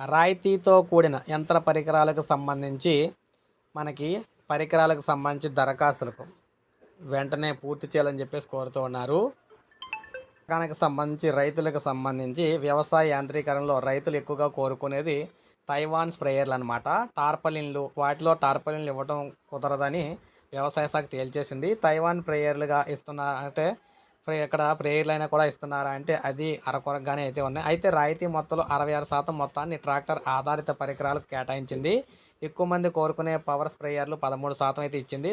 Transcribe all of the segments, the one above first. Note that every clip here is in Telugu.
రాయితీతో కూడిన యంత్ర పరికరాలకు సంబంధించి మనకి పరికరాలకు సంబంధించి దరఖాస్తులకు వెంటనే పూర్తి చేయాలని చెప్పేసి కోరుతూ ఉన్నారు. రకానికి సంబంధించి రైతులకు సంబంధించి వ్యవసాయ యాంత్రీకరణలో రైతులు ఎక్కువగా కోరుకునేది తైవాన్ స్ప్రేయర్లు అనమాట టార్పలిన్లు వాటిలో టార్పలిన్లు ఇవ్వడం కుదరదని వ్యవసాయ శాఖ తేల్చేసింది. తైవాన్ ప్రేయర్లుగా ఇస్తున్నారంటే ఇక్కడ ప్రేయర్లు అయినా కూడా ఇస్తున్నారా అంటే అది అరకొరగానే అయితే ఉన్నాయి. అయితే రాయితీ మొత్తంలో అరవై ఆరు శాతం మొత్తాన్ని ట్రాక్టర్ ఆధారిత పరికరాలకు కేటాయించింది. ఎక్కువ మంది కోరుకునే పవర్ స్ప్రేయర్లు పదమూడు శాతం అయితే ఇచ్చింది.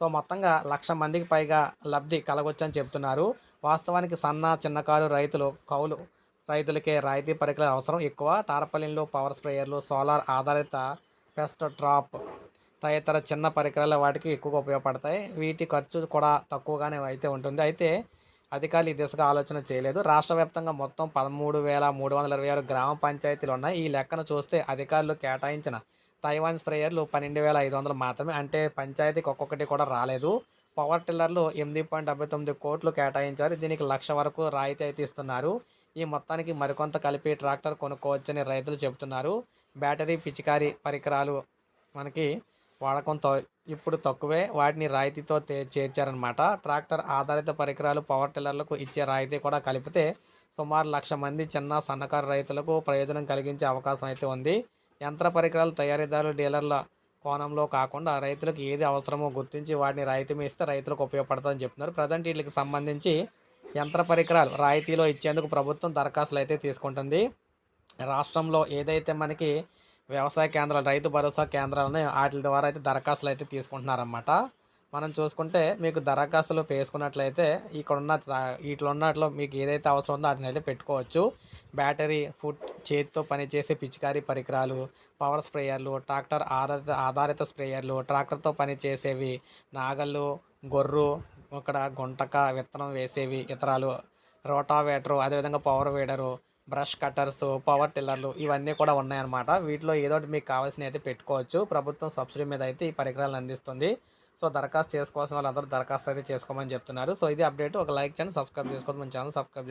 సో మొత్తంగా లక్ష మందికి పైగా లబ్ధి కలగొచ్చని చెప్తున్నారు. వాస్తవానికి సన్న చిన్నకారు రైతులు కౌలు రైతులకే రాయితీ పరికరాలు అవసరం ఎక్కువ. టార్పలిన్లు పవర్ స్ప్రేయర్లు సోలార్ ఆధారిత పెస్ట్ ట్రాప్ తదితర చిన్న పరికరాలు వాటికి ఎక్కువగా ఉపయోగపడతాయి. వీటి ఖర్చు కూడా తక్కువగానే అయితే ఉంటుంది. అయితే అధికారులు ఈ దిశగా ఆలోచన చేయలేదు. రాష్ట్ర వ్యాప్తంగా మొత్తం పదమూడు వేల మూడు వందల ఇరవై ఆరు గ్రామ పంచాయతీలు ఉన్నాయి. ఈ లెక్కను చూస్తే అధికారులు కేటాయించిన తైవాన్ స్ప్రేయర్లు పన్నెండు వేల ఐదు వందలు మాత్రమే. అంటే పంచాయతీకి ఒక్కొక్కటి కూడా రాలేదు. పవర్ టిల్లర్లు ఎనిమిది పాయింట్ డెబ్బై తొమ్మిది కోట్లు కేటాయించారు. దీనికి లక్ష వరకు రాయితీ అయితే ఇస్తున్నారు. ఈ మొత్తానికి మరికొంత కలిపి ట్రాక్టర్ కొనుక్కోవచ్చని రైతులు చెబుతున్నారు. బ్యాటరీ పిచికారీ పరికరాలు మనకి వాడకం తో ఇప్పుడు తక్కువే. వాటిని రాయితీతో చేర్చారనమాట ట్రాక్టర్ ఆధారిత పరికరాలు పవర్ టిల్లర్లకు ఇచ్చే రాయితీ కూడా కలిపితే సుమారు లక్ష మంది చిన్న సన్నకారు రైతులకు ప్రయోజనం కలిగించే అవకాశం అయితే ఉంది. యంత్ర పరికరాలు తయారీదారులు డీలర్ల కోణంలో కాకుండా రైతులకు ఏది అవసరమో గుర్తించి వాటిని రాయితీ మీస్తే ఇస్తే రైతులకు ఉపయోగపడతామని చెప్తున్నారు. ప్రజెంట్ వీటికి సంబంధించి యంత్ర పరికరాలు రాయితీలో ఇచ్చేందుకు ప్రభుత్వం దరఖాస్తులు అయితే తీసుకుంటుంది. రాష్ట్రంలో ఏదైతే మనకి వ్యవసాయ కేంద్రాలు రైతు భరోసా కేంద్రాలను వాటి ద్వారా అయితే దరఖాస్తులు అయితే తీసుకుంటున్నారన్నమాట. మనం చూసుకుంటే మీకు దరఖాస్తులు వేసుకున్నట్లయితే ఇక్కడ ఉన్న వీటిలో ఉన్నట్లో మీకు ఏదైతే అవసరం ఉందో వాటిని అయితే పెట్టుకోవచ్చు. బ్యాటరీ ఫుట్ చేతితో పనిచేసే పిచికారీ పరికరాలు పవర్ స్ప్రేయర్లు ట్రాక్టర్ ఆధారిత ఆధారిత స్ప్రేయర్లు ట్రాక్టర్తో పనిచేసేవి నాగళ్ళు గొర్రు ఇక్కడ గుంటక విత్తనం వేసేవి ఇతరాలు రోటావేటరు అదేవిధంగా power weeder brush cutters power టిల్లర్లు ఇవన్నీ కూడా ఉన్నాయన్నమాట. వీటిలో ఏదో ఒకటి మీకు కావాల్సిన అయితే పెట్టుకోవచ్చు. ప్రభుత్వం సబ్సిడీ మీద అయితే ఈ పరికరాలను అందిస్తుంది. సో దరఖాస్తు చేసుకోవాల్సిన వాళ్ళందరూ దరఖాస్తు అయితే చేసుకోమని చెప్తున్నారు. సో ఇది అప్డేట్. ఒక లైక్ చేయండి సబ్స్క్రైబ్ చేసుకోవద్దు. మన ఛానల్ సబ్స్క్రైబ్